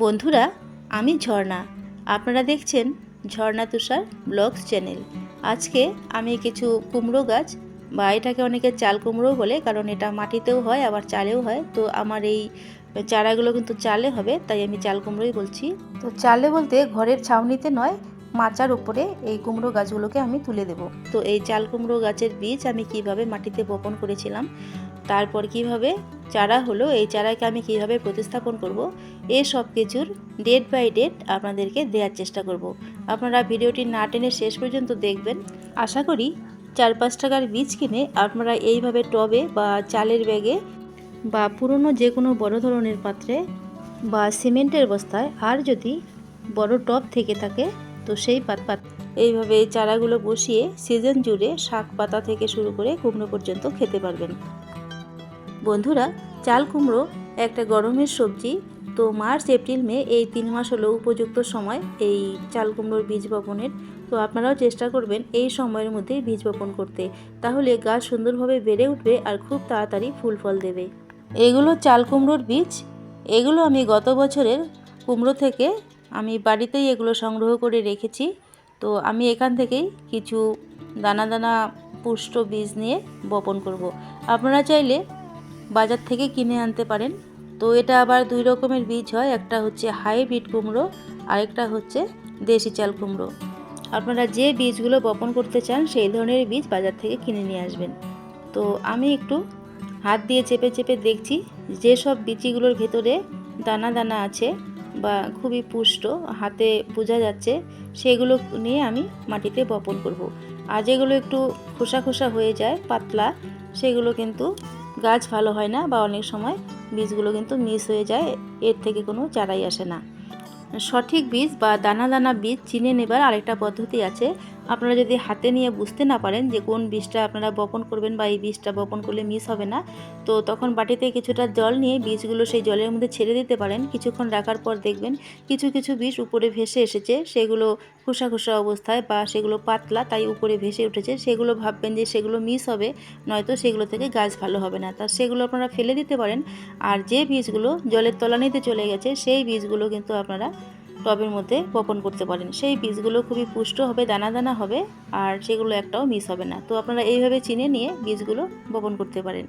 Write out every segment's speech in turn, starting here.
বন্ধুরা, আমি ঝর্ণা। আপনারা দেখছেন ঝর্ণা তুষার ব্লগস চ্যানেল। আজকে আমি কিছু কুমড়ো গাছ, বা এটাকে অনেকে চাল কুমড়ো বলে, কারণ এটা মাটিতেও হয়, আবার চালেও হয়। তো আমার এই চারাগুলো কিন্তু চালে হবে, তাই আমি চাল কুমড়োই বলছি। তো চালে বলতে ঘরের ছাউনিতে নয়, মাচার উপরে এই কুমড়ো গাছগুলোকে আমি তুলে দেব। তো এই চাল কুমড়ো গাছের বীজ আমি কীভাবে মাটিতে বপন করেছিলাম তারপর কীভাবে চারা হলো, এই চারাকে আমি কীভাবে প্রতিস্থাপন করব এই সব কিছুর ডেট বাই ডেট আপনাদেরকে দেওয়ার চেষ্টা করব। আপনারা ভিডিওটি না টেনে শেষ পর্যন্ত দেখবেন। আশা করি চার পাঁচ টাকার বীজ কিনে আপনারা এইভাবে টবে বা চালের ব্যাগে বা পুরনো যে কোনো বড় ধরনের পাত্রে বা সিমেন্টের বস্তায় আর যদি বড় টব থেকে থাকে, তো সেই পাত পাত এইভাবে এই চারাগুলো বসিয়ে সিজন জুড়ে শাক পাতা থেকে শুরু করে কুমড়ো পর্যন্ত খেতে পারবেন। বন্ধুরা, চাল কুমড়ো, একটা গরমের সবজি। তো মার্চ, এপ্রিল, মে এই তিন মাস হলো উপযুক্ত সময় এই চাল কুমড়োর বীজ বপনের। তো আপনারাও চেষ্টা করবেন এই সময়ের মধ্যেই বীজ বপন করতে। তাহলে গাছ সুন্দরভাবে বেড়ে উঠবে আর খুব তাড়াতাড়ি ফুল ফল দেবে। এগুলো চাল কুমড়োর বীজ। এগুলো আমি গত বছরের কুমড়ো থেকে আমি বাড়িতেই এগুলো সংগ্রহ করে রেখেছি। তো আমি এখান থেকেই কিছু দানা দানা পুষ্ট বীজ নিয়ে বপন করব। আপনারা চাইলে বাজার থেকে কিনে আনতে পারেন। তো এটা আবার দুই রকমের বীজ হয়, একটা হচ্ছে হাইব্রিড কুমড়ো, আরেকটা হচ্ছে দেশি চাল কুমড়ো। আপনারা যে বীজগুলো বপন করতে চান, সেই ধরনের বীজ বাজার থেকে কিনে নিয়ে আসবেন। তো আমি একটু হাত দিয়ে চেপে চেপে দেখছি, যেসব বিচিগুলোর ভেতরে দানা দানা আছে বা খুবই পুষ্ট, হাতে বোঝা যাচ্ছে, সেগুলো নিয়ে আমি মাটিতে বপন করব। আর যেগুলো একটু খোসা খোসা হয়ে যায়, পাতলা, সেগুলো কিন্তু গাছ ভালো হয় না বা অনেক সময় বীজগুলো কিন্তু মিস হয়ে যায়, এর থেকে কোনো চারাই আসে না। সঠিক বীজ বা দানা দানা বীজ চিনে নেবার আরেকটা পদ্ধতি আছে আপনারা যদি হাতে নিয়ে বুঝতে না পারেন যে কোন বীজটা আপনারা বপন করবেন বা এই বীজটা বপন করলে মিস হবে না, তো তখন বাটিতে কিছুটা জল নিয়ে বীজগুলো সেই জলের মধ্যে ছেড়ে দিতে পারেন। কিছুক্ষণ রাখার পর দেখবেন কিছু কিছু বীজ উপরে ভেসে এসেছে, সেগুলো খোসা খোসা অবস্থায় বা সেগুলো পাতলা তাই উপরে ভেসে উঠেছে। সেগুলো ভাববেন যে সেগুলো মিস হবে, নয়তো সেগুলো থেকে গাছ ভালো হবে না। তা সেগুলো আপনারা ফেলে দিতে পারেন। আর যে বীজগুলো জলের তলানিতে চলে গেছে, সেই বীজগুলো কিন্তু আপনারা টবের মধ্যে বপন করতে পারেন। সেই বীজগুলো খুবই পুষ্ট হবে, দানা দানা হবে, আর সেগুলো একটাও মিস হবে না। তো আপনারা এইভাবে চিনে নিয়ে বীজগুলো বপন করতে পারেন।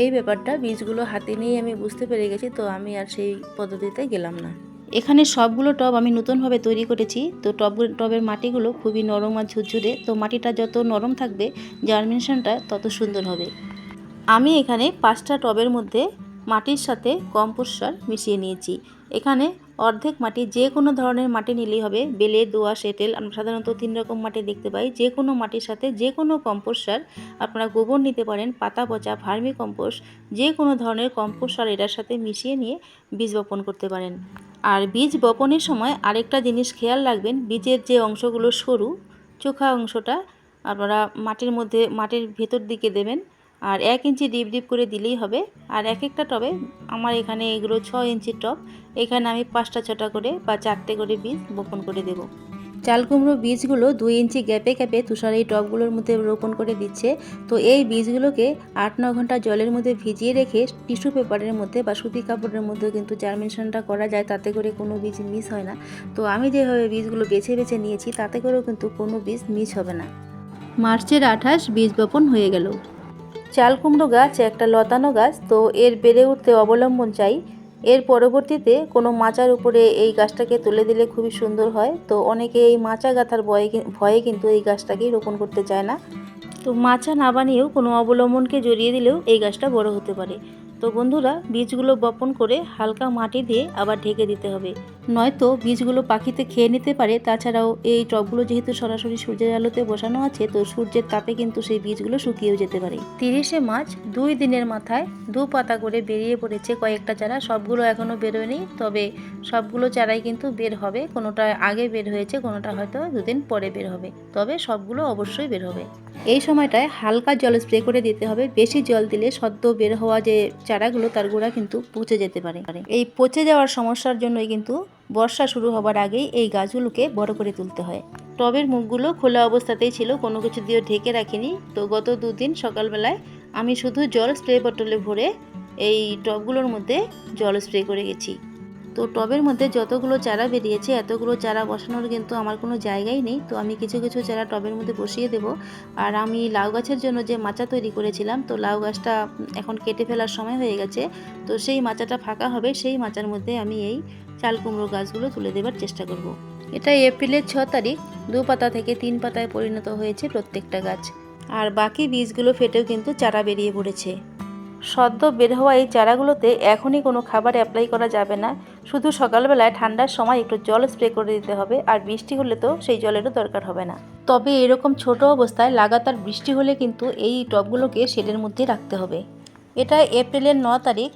এই ব্যাপারটা বীজগুলো হাতে নিয়ে আমি বুঝতে পেরে গেছি, তো আমি আর সেই পদ্ধতিতে গেলাম না। এখানে সবগুলো টব আমি নতুনভাবে তৈরি করেছি। তো টব, টবের মাটিগুলো খুবই নরম আর ঝুরঝুরে। তো মাটিটা যত নরম থাকবে জার্মিনেশনটা তত সুন্দর হবে। আমি এখানে পাঁচটা টবের মধ্যে মাটির সাথে কম্পোস্ট সার মিশিয়ে নিয়েছি। এখানে অর্ধেক মাটি, যে কোনো ধরনের মাটি নিলেই হবে। বেলে, দোয়া, সেটেল, আমরা সাধারণত তিন রকম মাটি দেখতে পাই। যে কোনো মাটির সাথে যে কোনো কম্পোস্ট সার আপনারা গোবর নিতে পারেন, পাতা পচা, ভার্মি কম্পোস্ট, যে কোনো ধরনের কম্পোস্ট সার এটার সাথে মিশিয়ে নিয়ে বীজ বপন করতে পারেন। আর বীজ বপনের সময় আরেকটা জিনিস খেয়াল রাখবেন, বীজের যে অংশগুলো সরু, চোখা অংশটা আপনারা মাটির মধ্যে, মাটির ভেতর দিকে দেবেন। আর এক ইঞ্চি ডিপ ডিপ করে দিলেই হবে। আর এক একটা টবে আমার এখানে এগুলো ছ ইঞ্চির টব। এখানে আমি পাঁচটা ছটা করে বা চারটে করে বীজ বপন করে দেব। চাল কুমড়ো বীজগুলো দুই ইঞ্চি গ্যাপে গ্যাপে তুষার এই টবগুলোর মধ্যে রোপণ করে দিচ্ছে। তো এই বীজগুলোকে আট ন ঘণ্টা জলের মধ্যে ভিজিয়ে রেখে টিস্যু পেপারের মধ্যে বা সুতি কাপড়ের মধ্যে কিন্তু জার্মিনেশনটা করা যায়, তাতে করে কোনো বীজ মিস হয় না। তো আমি যেভাবে বীজগুলো বেছে বেছে নিয়েছি, তাতে করেও কিন্তু কোনো বীজ মিস হবে না। মার্চের আঠাশ বীজ বপন হয়ে গেল। চাল কুমড়ো গাছ, একটা লতানো গাছ, তো এর বেড়ে উঠতে অবলম্বন চাই। এর পরবর্তীতে কোনো মাচার উপরে এই গাছটাকে তুলে দিলে খুবই সুন্দর হয়। তো অনেকে এই মাচা গাথার ভয়ে ভয়ে কিন্তু এই গাছটাকেই রোপণ করতে চায় না। তো মাচা না বানিয়েও কোনো অবলম্বনকে জড়িয়ে দিলেও এই গাছটা বড় হতে পারে। তো বন্ধুরা, বীজগুলো বপন করে হালকা মাটি দিয়ে আবার ঢেকে দিতে হবে। নয়তো বীজগুলো পাখিতে খেয়ে নিতে পারে, তাছাড়াও এই টবগুলো যেহেতু সরাসরি সূর্যের আলোতে বসানো আছে, তো সূর্যের তাপে কিন্তু সেই বীজগুলো শুকিয়েও যেতে পারে। তিরিশে মার্চ, দুই দিনের মাথায় দু পাতা করে বেরিয়ে পড়েছে কয়েকটা চারা, সবগুলো এখনও বেরোয়নি, তবে সবগুলো চারাই কিন্তু বের হবে, কোনোটা আগে বের হয়েছে, কোনোটা হয়তো দুদিন পরে বের হবে, তবে সবগুলো অবশ্যই বের হবে। এই সময়টায় হালকা জল স্প্রে করে দিতে হবে। বেশি জল দিলে সদ্য বের হওয়া যে চারাগুলো, তার গোড়া কিন্তু পচে যেতে পারে। এই পচে যাওয়ার সমস্যার জন্যই কিন্তু বর্ষা শুরু হবার আগেই এই গাছগুলোকে বড় করে তুলতে হয়। টবের মুখগুলো খোলা অবস্থাতেই ছিল, কোনো কিছু দিয়ে ঢেকে রাখিনি। তো গত দুদিন সকালবেলায় আমি শুধু জল স্প্রে বটলে ভরে এই টবগুলোর মধ্যে জল স্প্রে করে গেছি। তো টবের মধ্যে যতগুলো চারা বেরিয়েছে, এতগুলো চারা বসানোর কিন্তু আমার কোনো জায়গাই নেই। তো আমি কিছু কিছু চারা টবের মধ্যে বসিয়ে দেব। আর আমি লাউ গাছের জন্য যে মাচা তৈরি করেছিলাম, তো লাউ গাছটা এখন কেটে ফেলার সময় হয়ে গেছে। তো সেই মাচাটা ফাঁকা হবে, সেই মাচার মধ্যে আমি এই চাল কুমড়ো গাছগুলো তুলে দেবার চেষ্টা করব। এটা এপ্রিলের ছ তারিখ, দু পাতা থেকে তিন পাতায় পরিণত হয়েছে প্রত্যেকটা গাছ। আর বাকি বীজগুলো ফেটেও কিন্তু চারা বেরিয়ে পড়েছে। সদ্য বের হওয়া এই চারাগুলোতে এখনই কোনো খাবার অ্যাপ্লাই করা যাবে না। শুধু সকালবেলায় ঠান্ডার সময় একটু জল স্প্রে করে দিতে হবে, আর বৃষ্টি হলে তো সেই জলেরও দরকার হবে না। তবে এরকম ছোট অবস্থায় লাগাতার বৃষ্টি হলে কিন্তু এই টবগুলোকে শেডের মধ্যে রাখতে হবে। এটা এপ্রিলের ন তারিখ,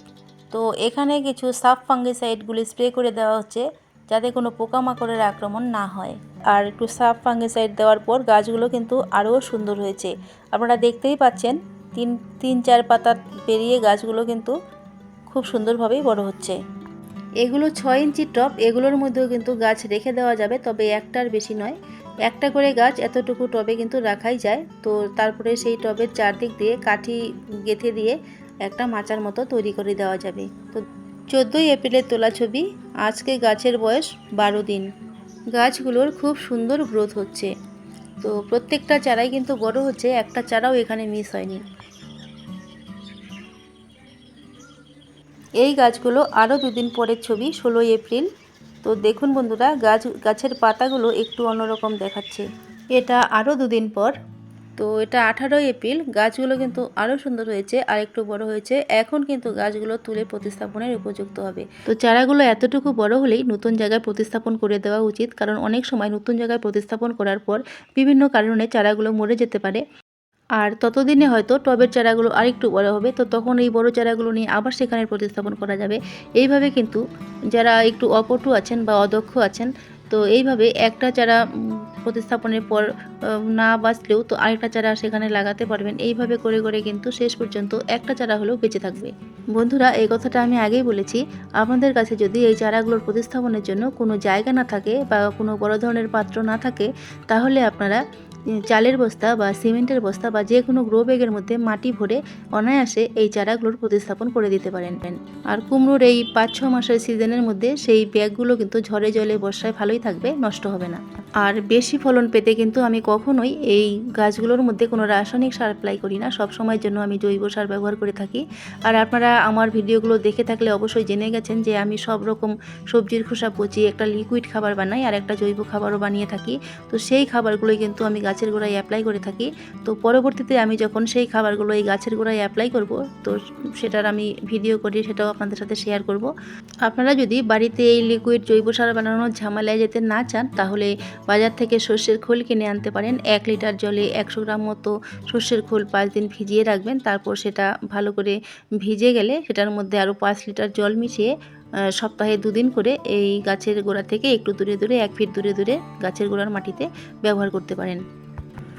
তো এখানে কিছু সাফ ফাঙ্গিসাইডগুলি স্প্রে করে দেওয়া হচ্ছে যাতে কোনো পোকামাকড়ের আক্রমণ না হয়। আর একটু সাফ ফাঙ্গিসাইড দেওয়ার পর গাছগুলো কিন্তু আরও সুন্দর হয়েছে। আপনারা দেখতেই পাচ্ছেন, তিন তিন চার পাতা পেরিয়ে গাছগুলো কিন্তু খুব সুন্দরভাবেই বড় হচ্ছে। এগুলো ছয় ইঞ্চি টপ, এগুলোর মধ্যেও কিন্তু গাছ রেখে দেওয়া যাবে, তবে একটার বেশি নয়। একটা করে গাছ এতটুকু টবে কিন্তু রাখাই যায়। তো তারপরে সেই টবের চারদিক দিয়ে কাঠি গেঁথে দিয়ে একটা মাচার মতো তৈরি করে দেওয়া যাবে। তো চোদ্দোই এপ্রিলের তোলা ছবি, আজকে গাছের বয়স বারো দিন। গাছগুলোর খুব সুন্দর গ্রোথ হচ্ছে। তো প্রত্যেকটা চারাই কিন্তু বড় হচ্ছে, একটা চারাও এখানে মিস হয়নি। এই গাছগুলো আরও দুদিন পরের ছবি, ষোলোই এপ্রিল। তো দেখুন বন্ধুরা, গাছ, গাছের পাতাগুলো একটু অন্যরকম দেখাচ্ছে। এটা আরও দুদিন পর। তো এটা আঠারোই এপ্রিল, গাছগুলো কিন্তু আরও সুন্দর হয়েছে, আর একটু বড় হয়েছে। এখন কিন্তু গাছগুলো তুলে প্রতিস্থাপনের উপযুক্ত হবে। তো চারাগুলো এতটুকু বড় হলেই নতুন জায়গায় প্রতিস্থাপন করে দেওয়া উচিত, কারণ অনেক সময় নতুন জায়গায় প্রতিস্থাপন করার পর বিভিন্ন কারণে চারাগুলো মরে যেতে পারে। আর ততদিনে হয়তো টবের চারাগুলো আরেকটু বড় হবে, তো তখন এই বড় চারাগুলো নিয়ে আবার সেখানে প্রতিস্থাপন করা যাবে। এইভাবে কিন্তু যারা একটু অপটু আছেন বা অদক্ষ আছেন, তো এইভাবে একটা চারা প্রতিস্থাপনের পর না বাঁচলেও তো আরেকটা চারা সেখানে লাগাতে পারবেন। এইভাবে করে করে কিন্তু শেষ পর্যন্ত একটা চারা হলেও বেঁচে থাকবে। বন্ধুরা, এই কথাটা আমি আগেই বলেছি আপনাদের কাছে যদি এই চারাগুলোর প্রতিস্থাপনের জন্য কোনো জায়গা না থাকে বা কোনো বড় ধরনের পাত্র না থাকে, তাহলে আপনারা চালের বস্তা বা সিমেন্টের বস্তা বা যে কোনো গ্রো ব্যাগের মধ্যে মাটি ভরে অনায়াসে এই চারাগুলোর প্রতিস্থাপন করে দিতে পারেন। আর কুমড়োর এই পাঁচ ছ মাসের সিজনের মধ্যে সেই ব্যাগগুলো কিন্তু ঝড়ে জলে বর্ষায় ভালোই থাকবে, নষ্ট হবে না। আর বেশি ফলন পেতে কিন্তু আমি কখনোই এই গাছগুলোর মধ্যে কোনো রাসায়নিক সার অ্যাপ্লাই করি না। সব সময়ের জন্য আমি জৈব সার ব্যবহার করে থাকি। আর আপনারা আমার ভিডিওগুলো দেখে থাকলে অবশ্যই জেনে গেছেন যে আমি সব রকম সবজির খোসা পচিয়ে একটা লিকুইড খাবার বানাই আর একটা জৈব খাবারও বানিয়ে থাকি। তো সেই খাবারগুলোই কিন্তু আমি গাছের গোড়ায় অ্যাপ্লাই করে থাকি। তো পরবর্তীতে আমি যখন সেই খাবারগুলো এই গাছের গোড়ায় অ্যাপ্লাই করব, তো সেটার আমি ভিডিও করি, সেটাও আপনাদের সাথে শেয়ার করব। আপনারা যদি বাড়িতে এই লিকুইড জৈব সার বানানোর ঝামেলায় যেতে না চান, তাহলে বাজার থেকে সর্ষের খোল কিনে আনতে পারেন। এক লিটার জলে একশো গ্রাম মতো সর্ষের খোল পাঁচ দিন ভিজিয়ে রাখবেন। তারপর সেটা ভালো করে ভিজে গেলে সেটার মধ্যে আরও পাঁচ লিটার জল মিশিয়ে সপ্তাহে দুদিন করে এই গাছের গোড়া থেকে একটু দূরে দূরে, এক ফিট দূরে দূরে গাছের গোড়ার মাটিতে ব্যবহার করতে পারেন।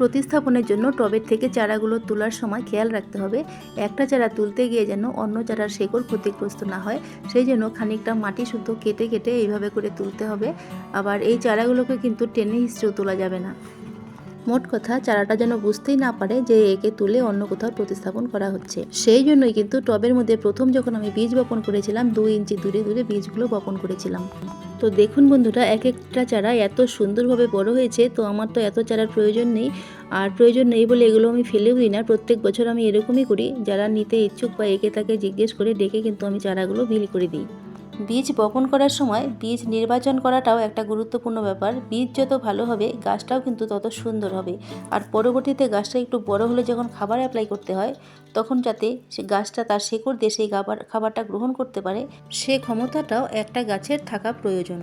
প্রতিস্থাপনের জন্য টবের থেকে চারাগুলো তোলার সময় খেয়াল রাখতে হবে। একটা চারা তুলতে গিয়ে যেন অন্য চারার শেকড় ক্ষতিগ্রস্ত না হয়, সেই জন্য খানিকটা মাটি শুদ্ধ কেটে কেটে এইভাবে করে তুলতে হবে। আবার এই চারাগুলোকে কিন্তু টেনে হিস্ট্রেও তোলা যাবে না। মোট কথা, চারাটা যেন বুঝতেই না পারে যে একে তুলে অন্য কোথাও প্রতিস্থাপন করা হচ্ছে। সেই জন্যই কিন্তু টবের মধ্যে প্রথম যখন আমি বীজ বপন করেছিলাম, দুই ইঞ্চি দূরে দূরে বীজগুলো বপন করেছিলাম। তো দেখুন বন্ধুরা এক একটা চারা এত সুন্দরভাবে বড় হয়েছে, তো আমার তো এত চারার প্রয়োজন নেই। আর প্রয়োজন নেই বলে এগুলো আমি ফেলেও দিই না, প্রত্যেক বছর আমি এরকমই করি। যারা নিতে ইচ্ছুক বা একে তাকে জিজ্ঞেস করে ডেকে কিন্তু আমি চারাগুলো বিলি করে দিই। বীজ বপন করার সময় বীজ নির্বাচন করাটাও একটা গুরুত্বপূর্ণ ব্যাপার। বীজ যত ভালো হবে, গাছটাও কিন্তু তত সুন্দর হবে। আর পরবর্তীতে গাছটা একটু বড় হলে যখন খাবার অ্যাপ্লাই করতে হয়, তখন যাতে সে গাছটা তার শেকড় দিয়ে সেই খাবার খাবারটা গ্রহণ করতে পারে, সে ক্ষমতাটাও একটা গাছের থাকা প্রয়োজন।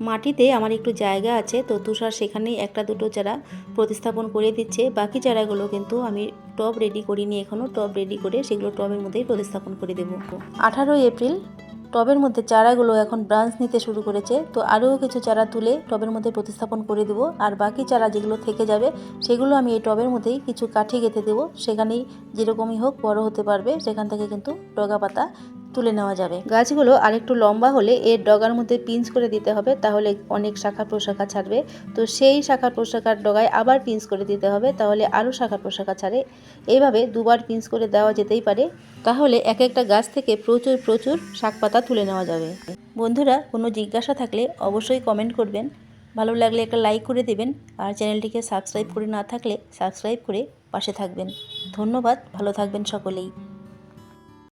মাটিতে আমার একটু জায়গা আছে, তো তুষার সেখানেই একটা দুটো চারা প্রতিস্থাপন করে দিচ্ছে। বাকি চারাগুলো কিন্তু আমি টব রেডি করিনি এখনও টব রেডি করে সেগুলো টবের মধ্যেই প্রতিস্থাপন করে দেবো। আঠারোই এপ্রিল টবের মধ্যে চারাগুলো এখন ব্রাঞ্চ নিতে শুরু করেছে, তো আরও কিছু চারা তুলে টবের মধ্যে প্রতিস্থাপন করে দেবো। আর বাকি চারা যেগুলো থেকে যাবে, সেগুলো আমি এই টবের মধ্যেই কিছু কাঠি গেঁথে দেবো। সেখানেই যেরকমই হোক বড় হতে পারবে, সেখান থেকে কিন্তু ডগা পাতা তুলে নেওয়া যাবে। গাছগুলো আরেকটু লম্বা হলে এর ডগার মধ্যে পিঞ্চ করে দিতে হবে, তাহলে অনেক শাখা প্রশাখা ছাড়বে। তো সেই শাখা প্রশাখার ডগায় আবার পিঞ্চ করে দিতে হবে, তাহলে আরও শাখা প্রশাখা ছাড়ে। এইভাবে দুবার পিঞ্চ করে দেওয়া যেতেই পারে। তাহলে এক একটা গাছ থেকে প্রচুর প্রচুর শাক পাতা তুলে নেওয়া যাবে। বন্ধুরা, কোনো জিজ্ঞাসা থাকলে অবশ্যই কমেন্ট করবেন। ভালো লাগলে একটা লাইক করে দেবেন, আর চ্যানেলটিকে সাবস্ক্রাইব করে না থাকলে সাবস্ক্রাইব করে পাশে থাকবেন। ধন্যবাদ, ভালো থাকবেন সকলেই।